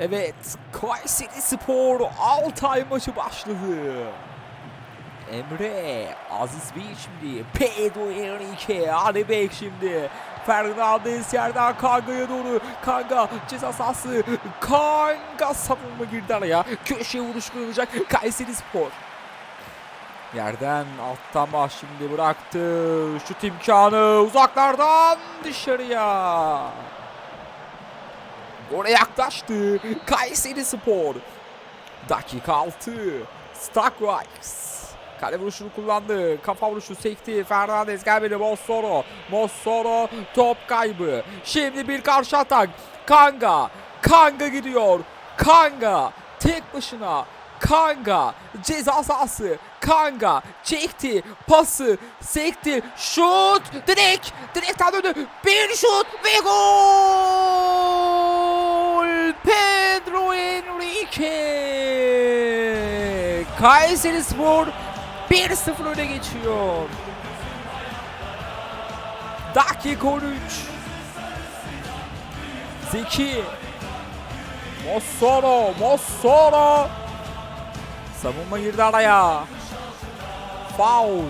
Evet, Kayseri Spor Altay maçı başladı. Emre, Aziz Bey şimdi, Pedro Enrique, Ali Bey şimdi. Fernandez yerden Kanga'ya doğru. Kanga ceza sahası. Kanga savunma girdi araya. Köşeye vuruş kullanacak Kayseri Spor. Yerden alttan baş şimdi bıraktı. Şut imkanı uzaklardan dışarıya. Oraya yaklaştı. Kayseri Spor. Dakika 6. Starkrights. Kale vuruşunu kullandı. Kafa vuruşu sekti. Fernandez gelmedi. Mossoro. Mossoro top kaybı. Şimdi bir karşı atak. Kanga. Kanga gidiyor. Kanga tek başına. Kanga ceza sahası. Kanga çekti. Pası sekti. Şut. Direkt. Direkten döndü. Bir şut ve gol. Enrique. Kayseri Spor 1-0 öne geçiyor. Dakika 13. Zeki. Mossoro. Mossoro. Savunma girdi araya. Foul.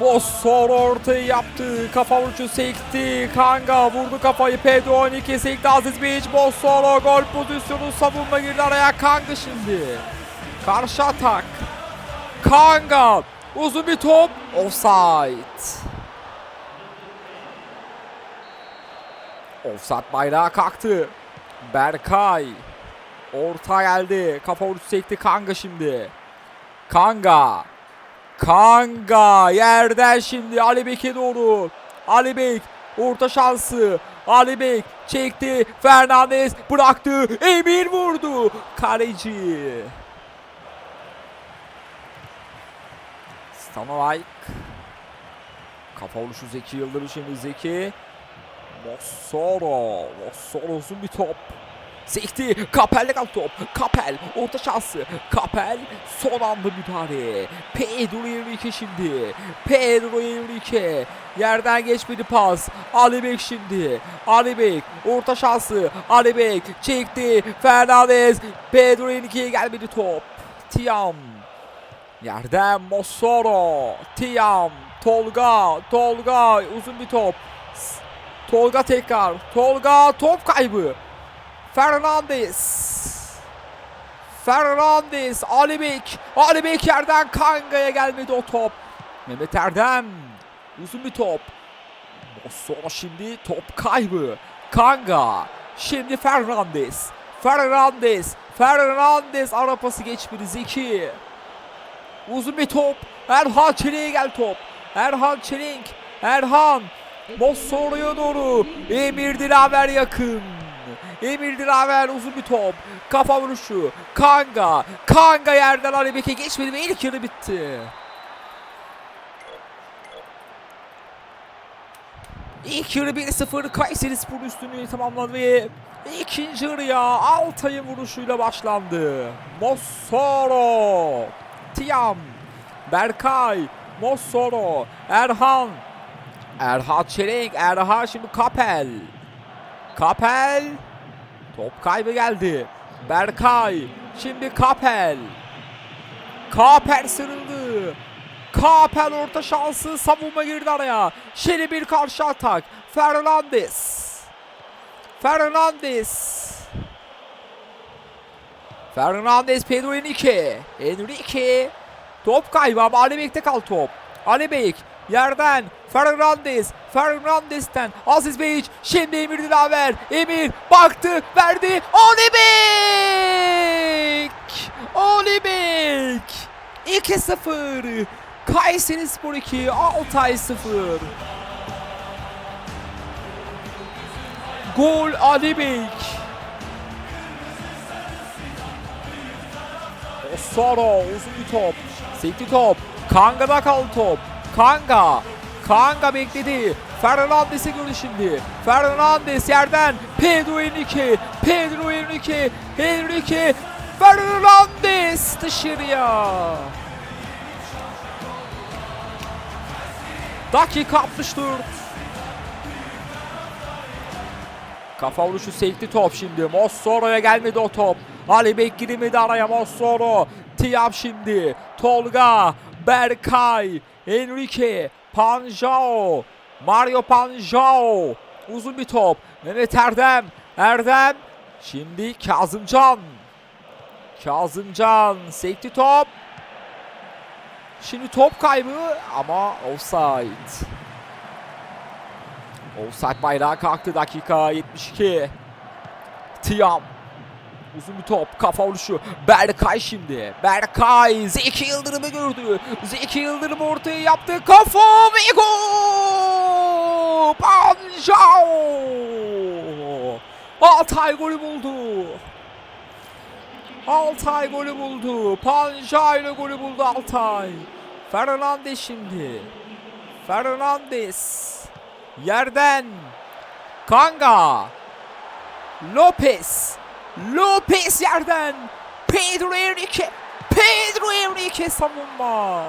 Mossoro ortayı yaptı. Kafa vuruşu sekti. Kanga vurdu kafayı. Pedro 12 sekti. Aziz Beyic. Mossoro gol pozisyonu. Savunma girdi araya. Kanga şimdi. Karşı atak. Kanga. Uzun bir top. Offside. Offside bayrağı kalktı. Berkay. Orta geldi. Kafa vuruşu sekti Kanga şimdi. Kanga. Kanga yerden şimdi Ali Bek'e doğru. Ali Bek orta şansı. Ali Bek çekti. Fernandez bıraktı. Emir vurdu. Kaleci. Stanovaik. Kafa vuruşu Zeki Yıldırım şimdi Zeki. Mossoro. Mossoro uzun bir top. Sekti. Kapel'de kaldı top. Kapel. Orta şansı. Kapel. Son anda müdahale. Pedro Enrique şimdi. Pedro Enrique. Yerden geçmedi pas. Ali Bek şimdi. Ali Bek. Orta şansı. Ali Bek. Çekti. Fernandez. Pedro Enrique'ye gelmedi top. Tiam. Yerden Mossoro. Tiam. Tolga. Tolga. Uzun bir top. Tolga tekrar. Tolga top kaybı. Fernandez. Fernandez. Ali Bek. Ali Bek yerden Kanga'ya gelmedi o top. Mehmet Erdem. Uzun bir top. Sonra şimdi top kaybı. Kanga. Şimdi Fernandez. Fernandez. Fernandez ara pası geçmedi Zeki. Uzun bir top. Erhan Çelik'e gel top. Erhan Çelik. Erhan. Mossoro'ya doğru. Emir Dilaver yakın. Emir Dilaver uzun bir top. Kafa vuruşu. Kanga. Kanga yerden Ali Bek'e geçmedi ve ilk yarı bitti. İlk yarı 1-0 Kayseri Spor üstünlüğü tamamladı ve ikinci yarıya Altay'ın vuruşuyla başlandı. Mossoro, Tiam, Berkay, Mossoro, Erhan, Erhan Çelenk, Erhan şimdi Kapel. Kapel, top kaybı geldi. Berkay, şimdi Kapel. Kapel sırıldı. Kapel orta şansı savunma girdi araya. Şeli bir karşı atak. Fernandez. Fernandez. Fernandez Pedro Enrique. Enrique. Top kaybı ama Ali Bek'te kal top. Ali Bek yerden Fernandez. Fernandez'ten Aziz Beyic. Şimdi Emir Dilaver. Emir baktı verdi. Ali Bek. Ali Bek. 2-0. Kayseri Spor 2, Altay 0. Gol Ali Bek. Osoro uzun bir top. Sekti top. Kanga'da kaldı top. Kanga. Kanga bekledi. Fernandez'e göre şimdi. Fernandez yerden. Pedro Enrique. Pedro Enrique. Enrique. Fernandez dışarıya. Dakika 64. Kafa vuruşu sekti top şimdi. Mossoro'ya gelmedi o top. Ali Bek girmedi araya Mossoro. Tiam şimdi. Tolga. Berkay. Enrique. Panjao. Mario Panjao. Uzun bir top. Mehmet Erdem. Erdem. Şimdi Kazımcan. Kazımcan. Sekti top. Şimdi top kaybı ama offside. Offside bayrağı kalktı dakika 72. Tiam. Uzun bir top kafa vuruşu. Berkay şimdi. Berkay Zeki Yıldırım'ı gördü. Zeki Yıldırım ortaya yaptı. Kafa ve gol! Panjao! Altay golü buldu. Altay golü buldu. Panjao ile golü buldu Altay. Fernandes şimdi. Fernandes. Yerden. Kanga. Lopez. Lopez yerden. Pedro Henrique. Pedro Henrique savunma.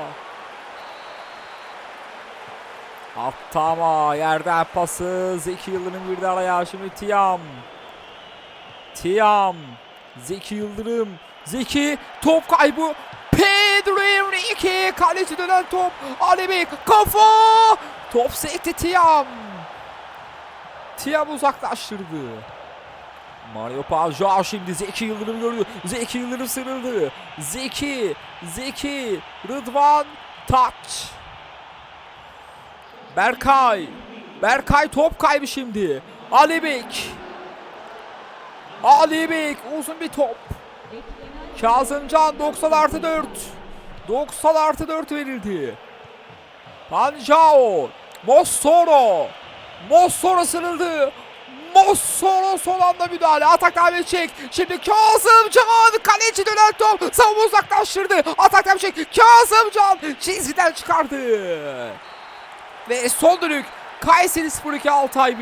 Attı ama yerden pası. Zeki Yıldırım girdi araya. Şimdi Tiam. Tiam. Zeki Yıldırım. Zeki top kaybı. Pedro Henrique. Kaleci dönen top. Ali Bey kafa. Top sekti Tiam. Tiam uzaklaştırdı. Mario Pajao şimdi Zeki Yıldırım görüyor. Zeki Yıldırım sırıldı. Zeki, Zeki, Rıdvan, Taç. Berkay. Berkay top kaybı şimdi. Ali Bek. Ali Bek uzun bir top. Kazımcan 90 artı 4. 90 artı 4 verildi. Panjao. Mossoro. Mossoro sırıldı. Mossoro son anda müdahale. Atak devam edecek. Şimdi Kazımcan kaleci dönen top. Savunma uzaklaştırdı. Atak devam edecek. Kazımcan çizgiden çıkardı. Ve son dönük Kayseri Spor 2 Altay 1.